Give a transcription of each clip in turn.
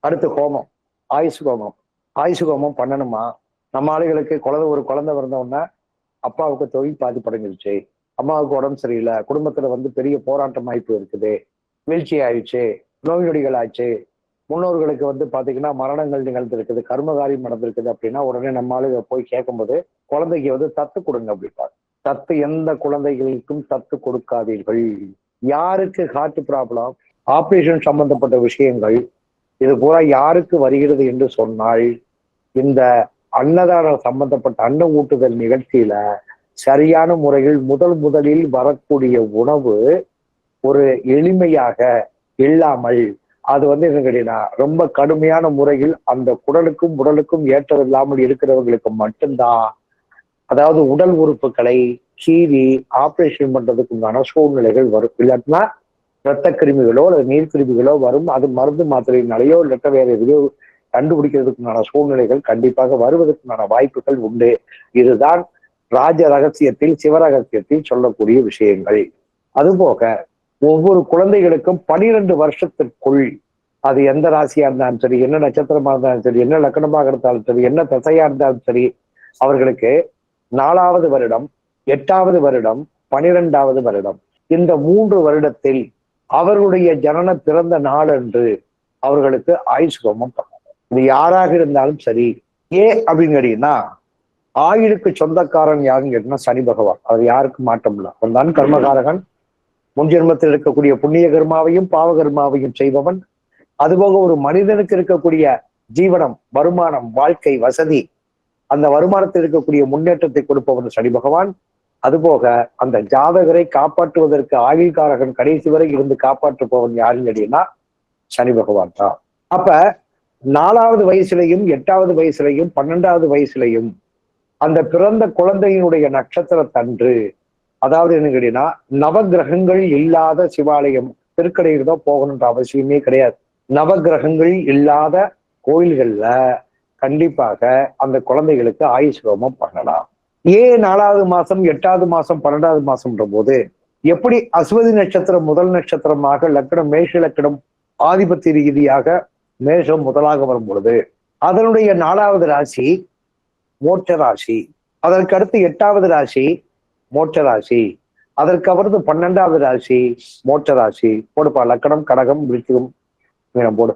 அடுத்து ஹோமம். ஆயுசு ஹோமம். ஆயுசு ஹோமம் பண்ணணுமா? நம்ம ஆளுகளுக்கு குழந்தை ஒரு குழந்தை பிறந்தவுடனே அப்பாவுக்கு தொழில் பாதிப்படைஞ்சிருச்சு. அம்மாவுக்கு உடம்பு சரியில்லை. குடும்பத்துல வந்து பெரிய போராட்டம் வாய்ப்பு இருக்குது. வீழ்ச்சி ஆயிடுச்சு. நோய் நொடிகள் ஆச்சு. முன்னோர்களுக்கு வந்து பாத்தீங்கன்னா மரணங்கள் நிகழ்ந்திருக்குது. கர்மகாரியம் நடந்திருக்குது அப்படின்னா உடனே நம்ம ஆளுக போய் கேட்கும்போது குழந்தைக்கு வந்து தத்து கொடுங்க அப்படிப்பாங்க தத்து எந்த குழந்தைகளுக்கும் தத்து கொடுக்காதீர்கள். யாருக்கு ஹார்ட் ப்ராப்ளம் ஆப்ரேஷன் சம்பந்தப்பட்ட விஷயங்கள். இது பூரா யாருக்கு வருகிறது என்று சொன்னால் இந்த அன்னதானம் சம்பந்தப்பட்ட அன்ன ஊட்டுதல் நிகழ்ச்சியில சரியான முறையில் முதல் முதலில் வரக்கூடிய உணவு ஒரு எளிமையாக இல்லாமல் அது வந்து என்ன கேட்டீங்கன்னா ரொம்ப கடுமையான முறையில் அந்த குடலுக்கும் உடலுக்கும் ஏற்றமில்லாமல் இருக்கிறவர்களுக்கு மட்டும்தான். அதாவது உடல் உறுப்புகளை கீறி ஆபரேஷன் பண்றதுக்கு உண்டான சூழ்நிலைகள் வரும். இல்லாட்டினா இரத்த கிருமிகளோ அல்லது நீர்க்கிருமிகளோ வரும் அது மருந்து மாத்திரையினாலேயோ இல்லட்ட வேற எதையோ கண்டுபிடிக்கிறதுக்குண்டான சூழ்நிலைகள் கண்டிப்பாக வருவதற்குண்டான வாய்ப்புகள் உண்டு. இதுதான் ராஜ ரகசியத்தில் சிவரகசியத்தில் சொல்லக்கூடிய விஷயங்கள். அதுபோக ஒவ்வொரு குழந்தைகளுக்கும் பனிரெண்டு வருஷத்திற்குள் அது எந்த ராசியா இருந்தாலும் சரி என்ன நட்சத்திரமா இருந்தாலும் சரி என்ன லக்கணமாக இருந்தாலும் சரி என்ன தசையா இருந்தாலும் சரி அவர்களுக்கு நாலாவது வருடம் எட்டாவது வருடம் பனிரெண்டாவது வருடம். இந்த மூன்று வருடத்தில் அவர்களுடைய ஜனன பிறந்த நாள் என்று அவர்களுக்கு ஆயுஷ் ஹோமம் பண்ணணும். இது யாராக இருந்தாலும் சரி ஏன் அப்படின்னு கேட்டீங்கன்னா ஆயுளுக்கு சொந்தக்காரன் யாருன்னு கேட்டீங்கன்னா சனி பகவான். அவர் யாருக்கு மாற்றம் அவன் தான் கர்மகாரகன். முன் ஜென்மத்தில் இருக்கக்கூடிய புண்ணிய கர்மாவையும் பாவ கர்மாவையும் செய்பவன். அதுபோக ஒரு மனிதனுக்கு இருக்கக்கூடிய ஜீவனம் வருமானம் வாழ்க்கை வசதி அந்த வருமானத்தில் இருக்கக்கூடிய முன்னேற்றத்தை கொடுப்பவன் சனி பகவான். அதுபோக அந்த ஜாதகரை காப்பாற்றுவதற்கு ஆயுள்காரகன் கடைசி வரை இருந்து காப்பாற்றுப்பவன் யாருன்னு கேட்டீங்கன்னா சனி பகவான் தான். அப்ப நாலாவது வயசுலையும் எட்டாவது வயசுலையும் பன்னெண்டாவது வயசுலையும் அந்த பிறந்த குழந்தையினுடைய நட்சத்திரத்தன்று அதாவது என்ன கேட்டீங்கன்னா நவகிரகங்கள் இல்லாத சிவாலயம் திருக்கடையில் தான் போகணுன்ற அவசியமே கிடையாது. நவகிரகங்கள் இல்லாத கோயில்கள்ல கண்டிப்பாக அந்த குழந்தைகளுக்கு ஆயுஷ் ஹோமம் பண்ணலாம். ஏன் நாலாவது மாசம் எட்டாவது மாசம் பன்னெண்டாவது மாசம்ன்ற போது எப்படி அஸ்வதி நட்சத்திரம் முதல் நட்சத்திரமாக லக்கணம் மேஷ லக்கணம் ஆதிபத்திய ரீதியாக மேஷம் முதலாக வரும் பொழுது அதனுடைய நாலாவது ராசி மோட்ச ராசி. அதற்கு அடுத்து எட்டாவது ராசி மோட்ச ராசி. அதற்கு அவரது பன்னெண்டாவது ராசி மோட்ச ராசி. போடுப்பா லக்கணம் கடகம் விருச்சிகம் மீனம் போடு.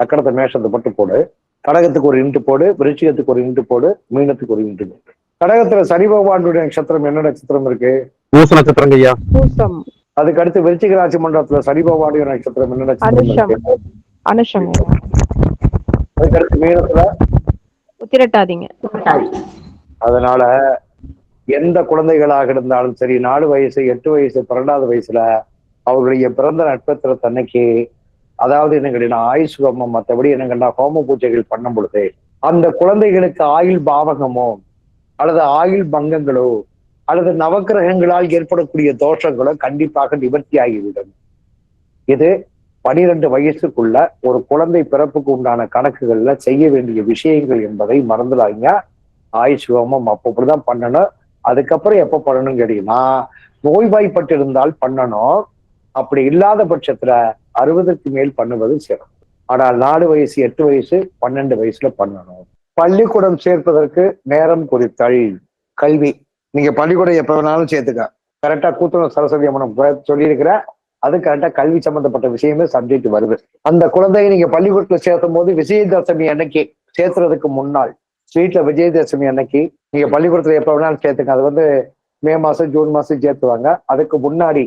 லக்கணத்தை மேஷத்தை மட்டும் போடு. கடகத்துக்கு ஒரு இன்ட்டு போடு விருச்சிகத்துக்கு ஒரு இன்ட்டு போடு மீனத்துக்கு ஒரு இன்ட்டு போடு. கடகத்துல சனி பகவானுடைய நட்சத்திரம் என்ன நட்சத்திரம் இருக்கு? பூச நட்சத்திரங்க ஐயா. பூசம். அதுக்கு அடுத்து விருச்சிக ராசி மண்டலத்துல சனி பகவானுடைய நட்சத்திரம் என்ன நட்சத்திரம் அனுஷம். இருக்கு அனுஷம் அதுக்கு அடுத்து மீனத்துல? உத்திரட்டாதீங்க. அதனால எந்த குழந்தைகளாக இருந்தாலும் சரி நாலு வயசு எட்டு வயசு பன்னெண்டாவது வயசுல அவர்களுடைய பிறந்த நட்சத்திரத்தன்னைக்கு அதாவது என்ன கேட்டீங்கன்னா ஆயுஷ் ஹோமம் மற்றபடி என்ன கேட்டா ஹோம பூஜைகள் பண்ணும் பொழுது அந்த குழந்தைகளுக்கு ஆயுள் பாவகமோ அல்லது ஆயுள் பங்கங்களோ அல்லது நவக்கிரகங்களால் ஏற்படக்கூடிய தோஷங்களோ கண்டிப்பாக நிவர்த்தி ஆகிவிடும் இது பனிரெண்டு வயசுக்குள்ள ஒரு குழந்தை பிறப்புக்கு உண்டான கணக்குகள்ல செய்ய வேண்டிய விஷயங்கள் என்பதை மறந்துடாதீங்க. ஆயுஷ் ஹோமம் அப்பதான் பண்ணணும். அதுக்கப்புறம் எப்ப பண்ணணும் கேட்டீங்கன்னா நோய்வாய்ப்பட்டிருந்தால் பண்ணணும். அப்படி இல்லாத பட்சத்துல அறுபதுக்கு மேல் பண்ணுவது சிறப்பு. ஆனால் நாலு வயசு எட்டு வயசு பன்னெண்டு வயசுல பண்ணணும். பள்ளிக்கூடம் சேர்ப்பதற்கு நேரம் குறித்தல். கல்வி. நீங்க பள்ளிக்கூடம் எப்ப வேணாலும் சேர்த்துக்க கரெக்டா கூத்துணர் சரஸ்வதி அம்மனம் சொல்லியிருக்கிற அது கரெக்டா கல்வி சம்பந்தப்பட்ட விஷயமே சப்ஜெக்ட் வருது. அந்த குழந்தையை நீங்க பள்ளிக்கூடத்துல சேர்த்தும் போது விஜயதசமி அன்னைக்கு சேர்த்துறதுக்கு முன்னாள் ஸ்வீட்ல விஜயதசமி அன்னைக்கு நீங்க பள்ளிக்கூடத்துல எப்ப வேணாலும் சேர்த்துங்க அது வந்து மே மாசம் ஜூன் மாசம் சேர்த்துவாங்க. அதுக்கு முன்னாடி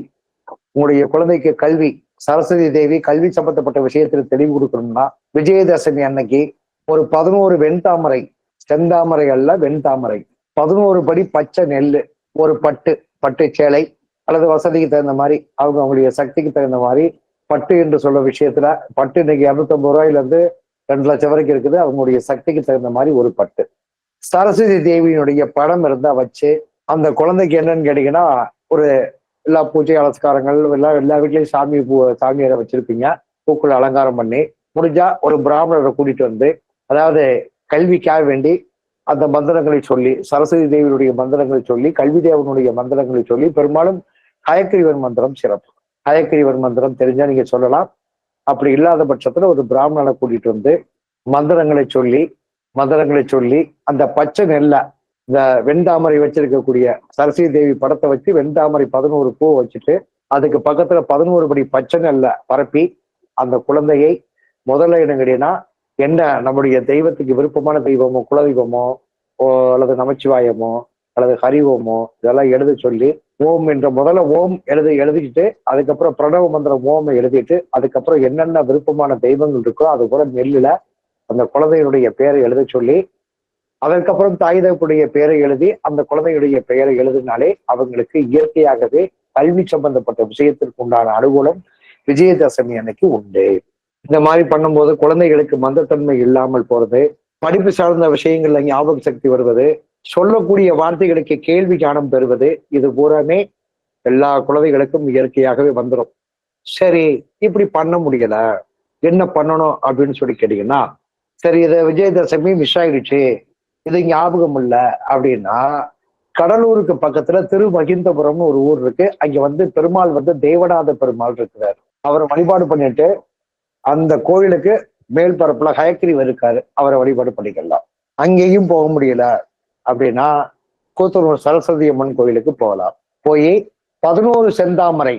உங்களுடைய குழந்தைக்கு கல்வி சரஸ்வதி தேவி கல்வி சம்பந்தப்பட்ட விஷயத்துல தெளிவு கொடுக்கணும்னா விஜயதசமி அன்னைக்கு ஒரு பதினோரு வெண்தாமரை செந்தாமரை அல்ல வெண்தாமரை. பதினோரு படி பச்சை நெல் ஒரு பட்டு பட்டு சேலை அல்லது வசதிக்கு தகுந்த மாதிரி அவங்க அவங்களுடைய சக்திக்கு தகுந்த மாதிரி பட்டு என்று சொல்ல விஷயத்துல பட்டு இன்னைக்கு இரநூத்தம்பது ரூபாயிலிருந்து ரெண்டு லட்சம் வரைக்கும் இருக்குது. அவங்களுடைய சக்திக்கு தகுந்த மாதிரி ஒரு பட்டு. சரஸ்வதி தேவியினுடைய படம் இருந்தா வச்சு அந்த குழந்தைக்கு என்னன்னு கேட்டீங்கன்னா ஒரு எல்லா பூஜை அலஸ்காரங்கள் எல்லா எல்லா வீட்லயும் சாமி பூ சாமியாரை வச்சிருப்பீங்க. பூக்களை அலங்காரம் பண்ணி முடிஞ்சா ஒரு பிராமணரை கூட்டிட்டு வந்து அதாவது கல்விக்காக வேண்டி அந்த மந்திரங்களை சொல்லி சரஸ்வதி தேவியுடைய மந்திரங்களை சொல்லி கல்வி தேவனுடைய மந்திரங்களை சொல்லி பெரும்பாலும் ஹயக்கிரிவர் மந்திரம் சிறப்பு. ஹயக்கிரிவர் மந்திரம் தெரிஞ்சா நீங்க சொல்லலாம். அப்படி இல்லாத பட்சத்துல ஒரு பிராமணனை கூட்டிட்டு வந்து மந்திரங்களை சொல்லி மந்திரங்களை சொல்லி அந்த பச்சை நெல்லை இந்த வெண்தாமரை வச்சிருக்கக்கூடிய சரஸ்வதி தேவி படத்தை வச்சு வெண்தாமரை பதினோரு பூ வச்சுட்டு அதுக்கு பக்கத்துல பதினோரு படி பச்சை நெல்லை பரப்பி அந்த குழந்தையை முதல்ல என்னங்கடினா என்ன நம்முடைய தெய்வத்துக்கு விருப்பமான தெய்வமோ குலதெய்வமோ ஓ அல்லது நமச்சிவாயமோ அல்லது ஹரிவோமோ இதெல்லாம் எழுத சொல்லி ஓம் என்ற முதல்ல ஓம் எழுதி எழுதிக்கிட்டு அதுக்கப்புறம் பிரணவ மந்திரம் ஓம் எழுதிட்டு அதுக்கப்புறம் என்னென்ன விருப்பமான தெய்வங்கள் இருக்கோ அது கூட நெல்லில் அந்த குழந்தையினுடைய பெயரை எழுத சொல்லி அதற்கப்புறம் தாய் தகப்புடைய பெயரை எழுதி அந்த குழந்தையுடைய பெயரை எழுதினாலே அவங்களுக்கு இயற்கையாகவே கல்வி சம்பந்தப்பட்ட விஷயத்திற்கு உண்டான அனுகூலம் விஜயதசமி அன்னைக்கு உண்டு. இந்த மாதிரி பண்ணும்போது குழந்தைகளுக்கு மந்தத்தன்மை இல்லாமல் போறது படிப்பு சார்ந்த விஷயங்கள்ல ஞாபக சக்தி வருவது சொல்லக்கூடிய வார்த்தைகளுக்கு கேள்வி ஞானம் பெறுவது இது பூராமே எல்லா குழந்தைகளுக்கும் இயற்கையாகவே வந்துடும் சரி இப்படி பண்ண முடியல என்ன பண்ணணும் அப்படின்னு சொல்லி கேட்டீங்கன்னா சரி இதை விஜயதசமி மிஸ் ஆயிடுச்சு இது ஞாபகம் இல்லை அப்படின்னா கடலூருக்கு பக்கத்துல திருமகிந்தபுரம்னு ஒரு ஊர் இருக்கு. அங்க வந்து பெருமாள் வந்து தேவநாத பெருமாள் இருக்கிறார். அவரை வழிபாடு பண்ணிட்டு அந்த கோயிலுக்கு மேல் பரப்புல ஹயக்கிரிவர் இருக்காரு அவரை வழிபாடு பண்ணிக்கலாம். அங்கேயும் போக முடியல. அப்படின்னா கூத்தனூர் சரஸ்வதி அம்மன் கோயிலுக்கு போகலாம். போய் பதினோரு செந்தாமரை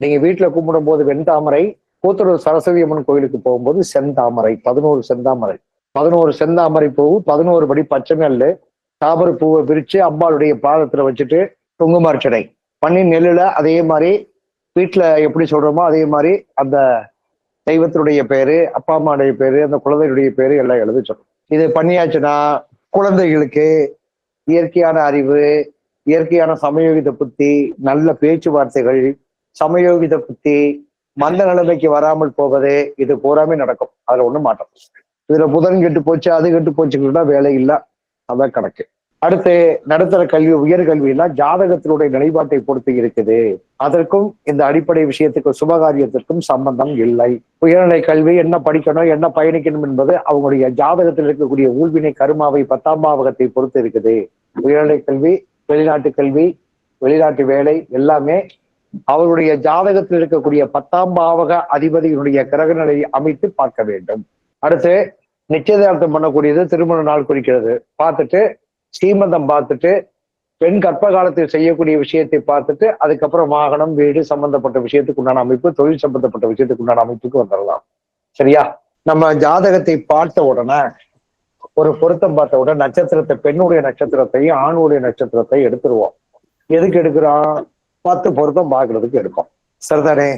நீங்க வீட்டுல கும்பிடும் போது வெண்தாமரை கூத்தனூர் சரஸ்வதி அம்மன் கோயிலுக்கு போகும்போது செந்தாமரை பதினோரு செந்தாமரை. பதினோரு செந்தாமரை பூ பதினோரு படி பச்சை நெல்லு தாமரை பூவை பிரிச்சு அம்பாளுடைய பாதத்துல வச்சுட்டு குங்குமார்ச்சனை பண்ணி நெல்லுல அதே மாதிரி வீட்டுல எப்படி சொல்றோமோ அதே மாதிரி அந்த தெய்வத்தினுடைய பேரு அப்பா அம்மாவுடைய பேரு அந்த குழந்தையுடைய பேரு எல்லாம் எழுதி சொல்லணும் இது பண்ணியாச்சுன்னா குழந்தைகளுக்கு இயற்கையான அறிவு இயற்கையான சமயோகித புத்தி நல்ல பேச்சுவார்த்தைகள் சமயோகித புத்தி மந்த நிலைமைக்கு வராமல் போவது இது பூராமே நடக்கும். அதுல ஒண்ணும் மாற்றம் இதுல புதன் கெட்டு போச்சு அது கெட்டு போச்சுக்கிட்டா வேலை இல்லை. அதான் கணக்கு. அடுத்து நடுத்தர கல்வி உயர்கல்வி ஜாதகத்தினுடைய நிலைப்பாட்டை பொறுத்து இருக்குது. அதற்கும் இந்த அடிப்படை விஷயத்துக்கும் சுபகாரியத்திற்கும் சம்பந்தம் இல்லை. உயர்நிலை கல்வி என்ன படிக்கணும் என்ன பயணிக்கணும் என்பது அவங்களுடைய ஜாதகத்தில் இருக்கக்கூடிய ஊழ்வினை கருமாவை பத்தாம் பாவகத்தை பொறுத்து இருக்குது. உயர்நிலை கல்வி வெளிநாட்டு கல்வி வெளிநாட்டு வேலை எல்லாமே அவருடைய ஜாதகத்தில் இருக்கக்கூடிய பத்தாம் பாவக அதிபதியினுடைய கிரகநிலை அமைத்து பார்க்க வேண்டும். அடுத்து நிச்சயதார்த்தம் பண்ணக்கூடியது திருமண நாள் குறிக்கிறது. பார்த்துட்டு ஸ்ரீமந்தம் பார்த்துட்டு பெண் கற்ப காலத்தில் செய்யக்கூடிய விஷயத்தை பார்த்துட்டு அதுக்கப்புறம் வாகனம் வீடு சம்பந்தப்பட்ட விஷயத்துக்கு உண்டான அமைப்பு தொழில் சம்பந்தப்பட்ட விஷயத்துக்கு உண்டான அமைப்புக்கு வந்துடலாம். சரியா? நம்ம ஜாதகத்தை பார்த்த உடனே ஒரு பொருத்தம் பார்த்த உடனே நட்சத்திரத்தை பெண்ணுடைய நட்சத்திரத்தையும் ஆணுடைய நட்சத்திரத்தை எடுத்துருவோம். எதுக்கு எடுக்கிறோம்? பத்து பொருத்தம் பார்க்கறதுக்கு எடுக்கும் சரிதானே?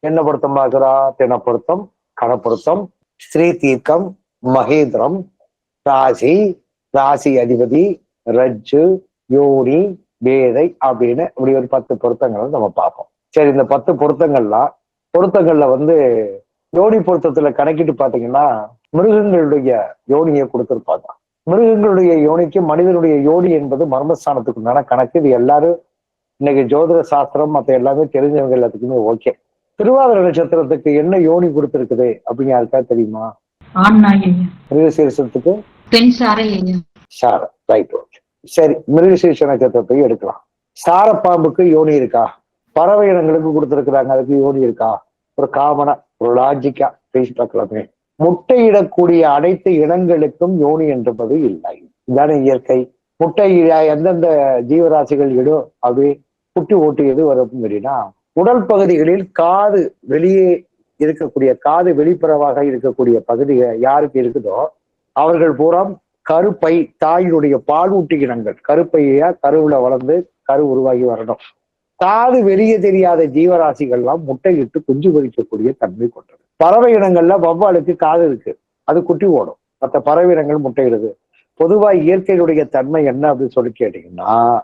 என்ன பொருத்தம் பார்க்கிறா? தின பொருத்தம் ஸ்ரீ தீர்க்கம் மகேந்திரம் ராசி ராசி அதிபதி ரஜ்ஜு யோனி வேதை அப்படின்னு இப்படி ஒரு பத்து பொருத்தங்களை நம்ம பார்ப்போம். சரி இந்த பத்து பொருத்தங்கள்லாம் பொருத்தங்கள்ல வந்து யோனி பொருத்தத்துல கணக்கிட்டு பாத்தீங்கன்னா மிருகங்களுடைய யோனியை கொடுத்துருப்பாங்க. மிருகங்களுடைய யோனிக்கு மனிதனுடைய யோனி என்பது மர்மஸ்தானத்துக்குண்டான கணக்கு. இது எல்லாரும் இன்னைக்கு ஜோதிட சாஸ்திரம் மற்ற எல்லாமே தெரிஞ்சவங்க எல்லாத்துக்குமே ஓகே. திருவாதிர நட்சத்திரத்துக்கு என்ன யோனி கொடுத்துருக்குது அப்படின்னு யாருக்கா தெரியுமா? மிருகசீரிசத்துக்கு? பெண் சாரை. ரைட் சரி மிருகசீர்ஷ நட்சத்திரத்தையும் எடுக்கலாம். சாரப்பாம்புக்கு யோனி இருக்கா? பறவை இனங்களுக்கு கொடுத்துருக்குறாங்க அதுக்கு யோனி இருக்கா? ஒரு காமனா ஒரு லாஜிக்கா பேசி பார்க்கலாமே. முட்டையிடக்கூடிய அனைத்து இனங்களுக்கும் யோனி என்பது இல்லை. இதான இயற்கை. முட்டை எந்தெந்த ஜீவராசிகள் இடும் அப்படி குட்டி ஓட்டியது வரும் அப்படின்னா உடல் பகுதிகளில் காது வெளியே இருக்கக்கூடிய காது வெளிப்புறவாக இருக்கக்கூடிய பகுதி யாருக்கு இருக்குதோ அவர்கள் பூரா கருப்பை தாயினுடைய பாலூட்டி இனங்கள். கருப்பையா கருவுல வளர்ந்து கரு உருவாகி வரணும். காது வெளியே தெரியாத ஜீவராசிகள்லாம் முட்டையிட்டு குஞ்சு பொறிக்கக்கூடிய தன்மை கொண்டது. பறவை இனங்கள்ல வவ்வாலுக்கு காது இருக்கு. அது குட்டி ஓடும். மற்ற பறவை இனங்கள் முட்டையிடுது. பொதுவா இயற்கையினுடைய தன்மை என்ன அப்படின்னு சொல்லி கேட்டீங்கன்னா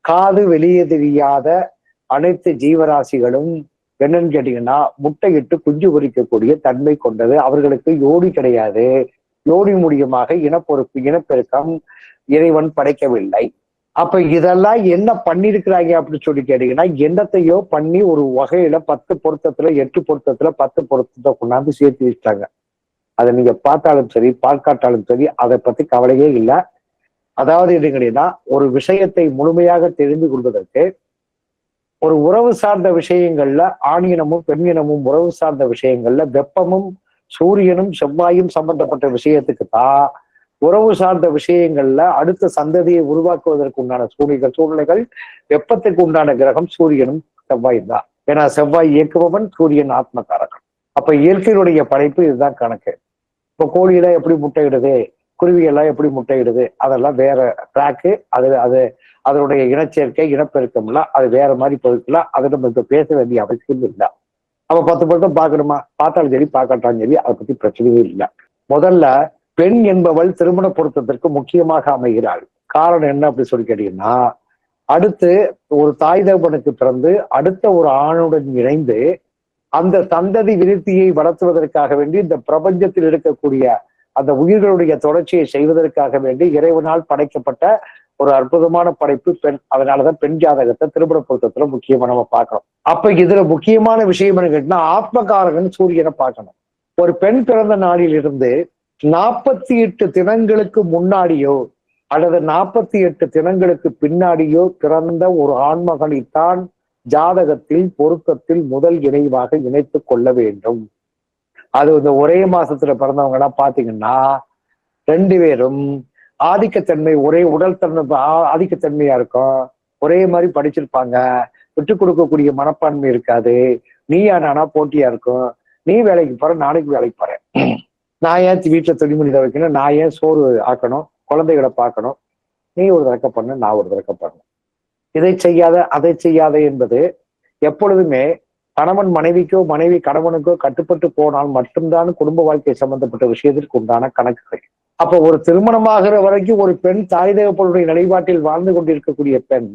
காது வெளியே தெரியாத அனைத்து ஜீவராசிகளும் என்னன்னு கேட்டீங்கன்னா முட்டையிட்டு குஞ்சு பொறிக்கக்கூடிய தன்மை கொண்டது. அவர்களுக்கு யோடி கிடையாது. ஜோடி மூலியமாக இனப்பொறுப்பு இனப்பெருக்கம் இறைவன் படைக்கவில்லை. அப்ப இதெல்லாம் என்ன பண்ணிருக்கிறாங்க அப்படின்னு சொல்லி கேட்டீங்கன்னா என்னத்தையோ பண்ணி ஒரு வகையில பத்து பொருத்தத்துல எட்டு பொருத்தத்துல பத்து பொருத்தத்தை கொண்டாந்து சேர்த்து வச்சிட்டாங்க. அதை நீங்க பார்த்தாலும் சரி பார்க்காட்டாலும் சரி அதை பத்தி கவலையே இல்லை. அதாவது என்ன ஒரு விஷயத்தை முழுமையாக தெரிந்து கொள்வதற்கு ஒரு உறவு சார்ந்த விஷயங்கள்ல ஆணியனமும் பெண்ணினமும் உறவு சார்ந்த விஷயங்கள்ல வெப்பமும் சூரியனும் செவ்வாயும் சம்பந்தப்பட்ட விஷயத்துக்கு தான் உறவு சார்ந்த விஷயங்கள்ல அடுத்த சந்ததியை உருவாக்குவதற்கு உண்டான சூழ்நிலை சூழ்நிலைகள் வெப்பத்துக்கு உண்டான கிரகம் சூரியனும் செவ்வாயும் தான். ஏன்னா செவ்வாய் இயக்குபவன் சூரியன் ஆத்மகாரகன் அப்ப இயற்கையினுடைய படைப்பு இதுதான் கணக்கு. இப்ப கோழியெல்லாம் எப்படி முட்டையிடுது? குருவியெல்லாம் எப்படி முட்டையிடுது? அதெல்லாம் வேற ட்ராக்கு அது அது அதனுடைய இனச்சேர்க்கை இனப்பெருக்கம்லாம் அது வேற மாதிரி பொருட்கள்லாம் அதை நம்ம இப்ப பேச வேண்டிய அவசியம் இல்லை அப்ப பத்து பொருத்தம் பார்க்கணுமா? பார்த்தாலும் சரி பார்க்கட்டாலும் சரி அதை பத்தி பிரச்சனையே இல்லை. முதல்ல பெண் என்பவள் திருமண பொருத்தத்திற்கு முக்கியமாக அமைகிறாள். காரணம் என்ன அப்படி சொல்லி கேட்டீங்கன்னா அடுத்து ஒரு தாய் தகப்பனுக்கு பிறந்து அடுத்த ஒரு ஆணுடன் இணைந்து அந்த சந்ததி விருத்தியை வளர்த்துவதற்காக வேண்டி இந்த பிரபஞ்சத்தில் இருக்கக்கூடிய அந்த உயிர்களுடைய தொடர்ச்சியை செய்வதற்காக வேண்டி இறைவனால் படைக்கப்பட்ட ஒரு அற்புதமான படைப்பு பெண் அதனாலதான் பெண் ஜாதகத்தை திருமண பொருத்தத்துல முக்கியமா நம்ம பார்க்கணும். அப்ப இதுல முக்கியமான விஷயம் என்ன கேட்டா ஆத்மகாரகன் சூரியனை பார்க்கணும். ஒரு பெண் பிறந்த நாளிலிருந்து நாற்பத்தி எட்டு தினங்களுக்கு முன்னாடியோ அல்லது நாற்பத்தி எட்டு தினங்களுக்கு பின்னாடியோ பிறந்த ஒரு ஆண்மகனைத்தான் ஜாதகத்தில் பொருத்தத்தில் முதல் இணைவாக இணைத்து கொள்ள வேண்டும். அது இந்த ஒரே மாசத்துல பிறந்தவங்க எல்லாம் பாத்தீங்கன்னா ரெண்டு பேரும் ஆதிக்கத்தன்மை ஒரே உடல் தன்மை ஆதிக்கத்தன்மையா இருக்கும். ஒரே மாதிரி படிச்சிருப்பாங்க. விட்டு கொடுக்கக்கூடிய மனப்பான்மை இருக்காது. நீ நானா போட்டியா இருக்கும். நீ வேலைக்கு போற நாளைக்கு வேலைக்கு போறேன். நான் ஏன் வீட்டுல துணிமணி வைக்கணும்? நான் ஏன் சோறு ஆக்கணும்? குழந்தைகளை பார்க்கணும்? நீ ஒரு தடக்க பண்ண நான் ஒரு தடக்க பண்ணணும் இதை செய்யாத அதை செய்யாத என்பது எப்பொழுதுமே கணவன் மனைவிக்கோ மனைவி கணவனுக்கோ கட்டுப்பட்டு போனால் மட்டும்தான் குடும்ப வாழ்க்கை சம்பந்தப்பட்ட விஷயத்திற்கு உண்டான கணக்குகள். அப்ப ஒரு திருமணமாகிற வரைக்கும் ஒரு பெண் தாய் தேவப்பனுடைய நிலைப்பாட்டில் வாழ்ந்து கொண்டிருக்கக்கூடிய பெண்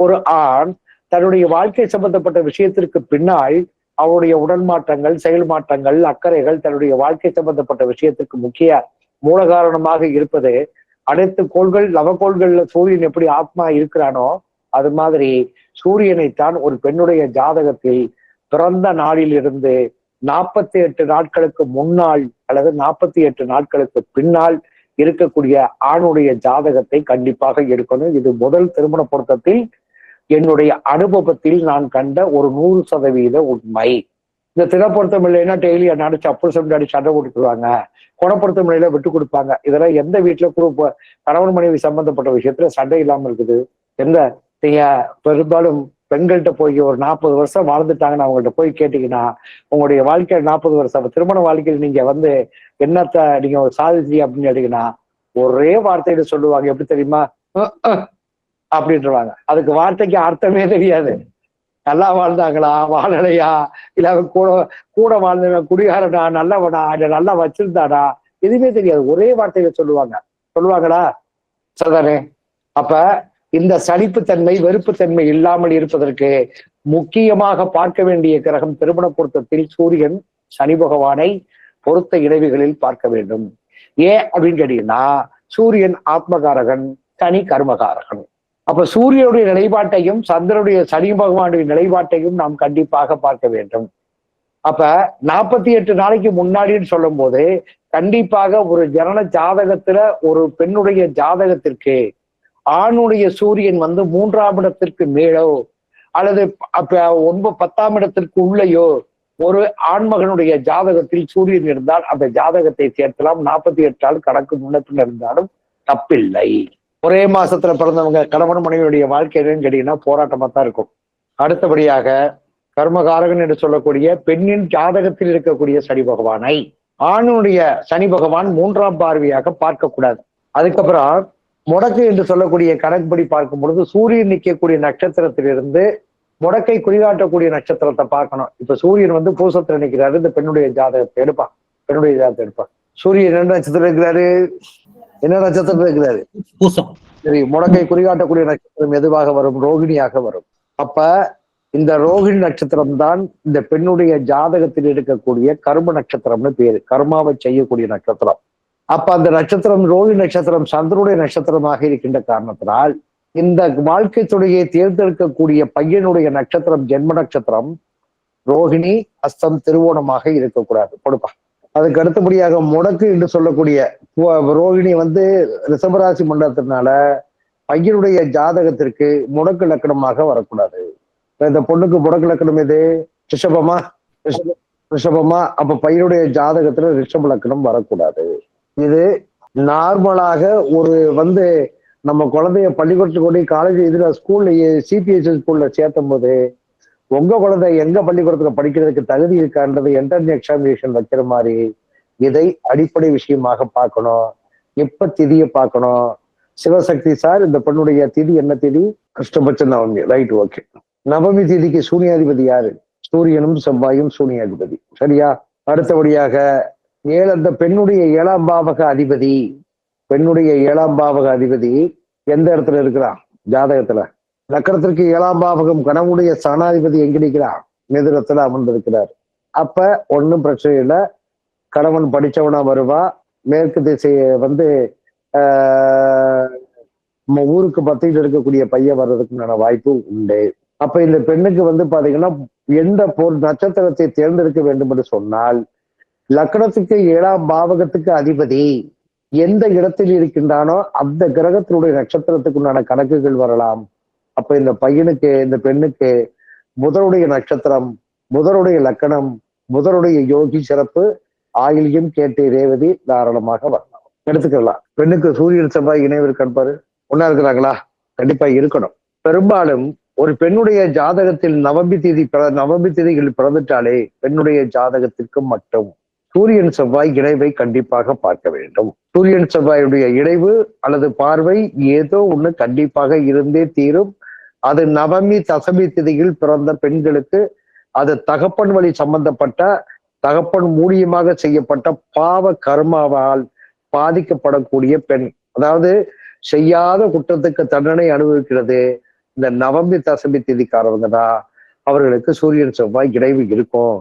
ஒரு ஆண் தன்னுடைய வாழ்க்கை சம்பந்தப்பட்ட விஷயத்திற்கு பின்னால் அவருடைய உடல் மாற்றங்கள் செயல் மாற்றங்கள் அக்கறைகள் தன்னுடைய வாழ்க்கை சம்பந்தப்பட்ட விஷயத்திற்கு முக்கிய மூல காரணமாக இருப்பது அனைத்து கோள்கள் நவகோள்கள்ல சூரியன் எப்படி ஆத்மா இருக்கிறானோ அது மாதிரி சூரியனைத்தான் ஒரு பெண்ணுடைய ஜாதகத்தில் பிறந்த நாளில் இருந்து நாற்பத்தி எட்டு நாட்களுக்கு முன்னால் அல்லது நாற்பத்தி எட்டு நாட்களுக்கு பின்னால் இருக்கக்கூடிய ஆணுடைய ஜாதகத்தை கண்டிப்பாக எடுக்கணும். இது முதல் திருமண பொருத்தத்தில் என்னுடைய அனுபவத்தில் நான் கண்ட ஒரு நூறு சதவீத உண்மை. இந்த தினப்பொருத்தம் இல்லைன்னா டெய்லி அடிச்சு அப்படி சொல்லி அடிச்சு சண்டை போட்டுக்குவாங்க குணப்படுத்தும் நிலையில விட்டு கொடுப்பாங்க. இதெல்லாம் எந்த வீட்டுல குடும்ப கணவன் மனைவி சம்பந்தப்பட்ட விஷயத்துல சண்டை இல்லாம இருக்குது. எந்த நீங்க பெரும்பாலும் பெண்கள்கிட்ட போய் ஒரு நாற்பது வருஷம் வாழ்ந்துட்டாங்கன்னு அவங்கள்ட்ட போய் கேட்டீங்கன்னா உங்களுடைய வாழ்க்கையில் நாற்பது வருஷம் திருமண வாழ்க்கையில் நீங்க வந்து என்னத்த நீங்க சாதிச்சீங்க அப்படின்னு கேட்டீங்கன்னா ஒரே வார்த்தையில சொல்லுவாங்க. எப்படி தெரியுமா? அப்படின்றவாங்க. அதுக்கு வார்த்தைக்கு அர்த்தமே தெரியாது. நல்லா வாழ்ந்தாங்களா? வாழலையா? இல்ல கூட கூட வாழ்ந்தவன் குடிகாரனா நல்லவனா? இல்ல நல்லா வச்சிருந்தானா? எதுவுமே தெரியாது. ஒரே வார்த்தையில சொல்லுவாங்க. சொல்லுவாங்களா? சரிதானே அப்ப இந்த சலிப்புத்தன்மை வெறுப்புத்தன்மை இல்லாமல் இருப்பதற்கு முக்கியமாக பார்க்க வேண்டிய கிரகம் திருமண பொருத்தத்தில் சூரியன் சனி பகவானை பொருத்த இணைவுகளில் பார்க்க வேண்டும். ஏன் அப்படின்னு கேட்டீங்கன்னா சூரியன் ஆத்மகாரகன் சனி கர்மகாரகன். அப்ப சூரியனுடைய நிலைப்பாட்டையும் சந்திரனுடைய சனி பகவானுடைய நிலைப்பாட்டையும் நாம் கண்டிப்பாக பார்க்க வேண்டும். அப்ப நாற்பத்தி எட்டு நாளைக்கு முன்னாடின்னு சொல்லும் போது கண்டிப்பாக ஒரு ஜனன ஜாதகத்துல ஒரு பெண்ணுடைய ஜாதகத்திற்கு ஆணுடைய சூரியன் வந்து மூன்றாம் இடத்திற்கு மேலோ அல்லது அப்ப ஒன்பது பத்தாம் இடத்திற்கு உள்ளேயோ ஒரு ஆண்மகனுடைய ஜாதகத்தில் சூரியன் இருந்தால் அந்த ஜாதகத்தை சேர்க்கலாம் நாற்பத்தி எட்டு நாள் கணக்கு முன்னத்தில் இருந்தாலும் தப்பில்லை. ஒரே மாசத்துல பிறந்தவங்க கணவன் மனைவியுடைய வாழ்க்கை என்னன்னு கேட்டீங்கன்னா போராட்டமா தான் இருக்கும். அடுத்தபடியாக கர்மகாரகன் என்று சொல்லக்கூடிய பெண்ணின் ஜாதகத்தில் இருக்கக்கூடிய சனி பகவானை ஆணுடைய சனி பகவான் மூன்றாம் பார்வையாக பார்க்க கூடாது அதுக்கப்புறம் முடக்கு என்று சொல்லக்கூடிய கணக்குப்படி பார்க்கும் பொழுது சூரியன் நிற்கக்கூடிய நட்சத்திரத்திலிருந்து முடக்கை குறிகாட்டக்கூடிய நட்சத்திரத்தை பார்க்கணும். இப்ப சூரியன் வந்து பூசத்துல நிற்கிறாரு இந்த பெண்ணுடைய ஜாதகத்தை எடுப்பான். பெண்ணுடைய ஜாதகத்தை எடுப்பான். சூரியன் என்ன நட்சத்திரம் இருக்கிறாரு? என்ன நட்சத்திரம் இருக்கிறாரு? பூசம். சரி முடக்கை குறிகாட்டக்கூடிய நட்சத்திரம் எதுவாக வரும்? ரோகிணியாக வரும். அப்ப இந்த ரோகிணி நட்சத்திரம் தான் இந்த பெண்ணுடைய ஜாதகத்தில் இருக்கக்கூடிய கர்ம நட்சத்திரம்னு பேரு. கர்மாவை செய்யக்கூடிய நட்சத்திரம். அப்ப அந்த நட்சத்திரம் ரோகி நட்சத்திரம் சந்திரனுடைய நட்சத்திரமாக இருக்கின்ற காரணத்தினால் இந்த வாழ்க்கை துணையை தேர்ந்தெடுக்கக்கூடிய பையனுடைய நட்சத்திரம் ஜென்ம நட்சத்திரம் ரோகிணி அஸ்தம் திருவோணமாக இருக்கக்கூடாது. கொடுப்பா. அதுக்கு அடுத்தபடியாக முடக்கு என்று சொல்லக்கூடிய ரோஹிணி ரோகிணி வந்து ரிசம்பராசி மண்டலத்தினால பையனுடைய ஜாதகத்திற்கு முடக்கு லக்கணமாக வரக்கூடாது. இந்த பொண்ணுக்கு முடக்கு லக்கணம் எது? ரிஷபமா? ரிஷப- ரிஷபமா? அப்ப பையனுடைய ஜாதகத்துல ரிஷப லக்கணம் வரக்கூடாது. இது நார்மலாக ஒரு வந்து நம்ம குழந்தைய பள்ளிக்கூடத்துக்கு கொண்டு காலேஜ் இதுல ஸ்கூல்ல சிபிஎஸ்சி ஸ்கூல்ல சேர்த்தும் போது உங்க குழந்தை எங்க பள்ளிக்கூடத்துல படிக்கிறதுக்கு தகுதி இருக்கான்றது என்ட்ரன்ஸ் எக்ஸாமினேஷன் வைக்கிற மாதிரி இதை அடிப்படை விஷயமாக பார்க்கணும். எப்ப திதியை பார்க்கணும். சிவசக்தி சார் இந்த பெண்ணுடைய திதி என்ன திதி? கிருஷ்ணபட்ச நவமி. ரைட் ஓகே நவமி திதிக்கு சூனியாதிபதி யாரு? சூரியனும் செவ்வாயும் சூனியாதிபதி. சரியா? அடுத்தபடியாக ஏழு அந்த பெண்ணுடைய ஏழாம் பாவக அதிபதி பெண்ணுடைய ஏழாம் பாவக அதிபதி எந்த இடத்துல இருக்கிறான்? ஜாதகத்துல. நக்கரத்திற்கு ஏழாம் பாவகம் கணவனுடைய சனாதிபதி எங்க நிற்கிறான் மிதுனத்துல அமர்ந்திருக்கிறார். அப்ப ஒன்னும் பிரச்சனை இல்லை. கணவன் படிச்சவனா வருவா. மேற்கு திசையை வந்து ஆஹ், நம்ம ஊருக்கு பத்திட்டு இருக்கக்கூடிய பையன் வர்றதுக்குண்டான வாய்ப்பு உண்டு. அப்ப இந்த பெண்ணுக்கு வந்து பாத்தீங்கன்னா எந்த பொருள் நட்சத்திரத்தை தேர்ந்தெடுக்க வேண்டும் என்று சொன்னால் லக்கணத்துக்கு ஏழாம் பாவகத்துக்கு அதிபதி எந்த இடத்தில் இருக்கின்றானோ அந்த கிரகத்தினுடைய நட்சத்திரத்துக்குண்டான கணக்குகள் வரலாம். அப்ப இந்த பையனுக்கு இந்த பெண்ணுக்கு புதருடைய நட்சத்திரம் புதருடைய லக்கணம் புதருடைய யோகி சிறப்பு ஆயிலியம் கேட்டு ரேவதி தாராளமாக வரலாம். எடுத்துக்கலாம். பெண்ணுக்கு சூரியன் செவ்வாய் இணைவு இருக்கான்னு பாரு. ஒன்னா இருக்கிறாங்களா? கண்டிப்பா இருக்கணும். பெரும்பாலும் ஒரு பெண்ணுடைய ஜாதகத்தில் நவம்பி தேதி பிற- நவம்பி தேதிகள் பிறந்துட்டாலே பெண்ணுடைய ஜாதகத்திற்கு மட்டும். சூரியன் செவ்வாய் இணைவை கண்டிப்பாக பார்க்க வேண்டும். சூரியன் செவ்வாயுடைய இணைவு அல்லது பார்வை ஏதோ ஒண்ணு கண்டிப்பாக இருந்தே தீரும். அது நவமி தசமி திதியில் பிறந்த பெண்களுக்கு அது தகப்பன் வழி சம்பந்தப்பட்ட தகப்பன் மூலியமாக செய்யப்பட்ட பாவ கர்மாவால் பாதிக்கப்படக்கூடிய பெண். அதாவது செய்யாத குற்றத்துக்கு தண்டனை அனுபவிக்கிறது இந்த நவமி தசமி திதிக்காரவங்க தான். அவர்களுக்கு சூரியன் செவ்வாய் இணைவு இருக்கும்.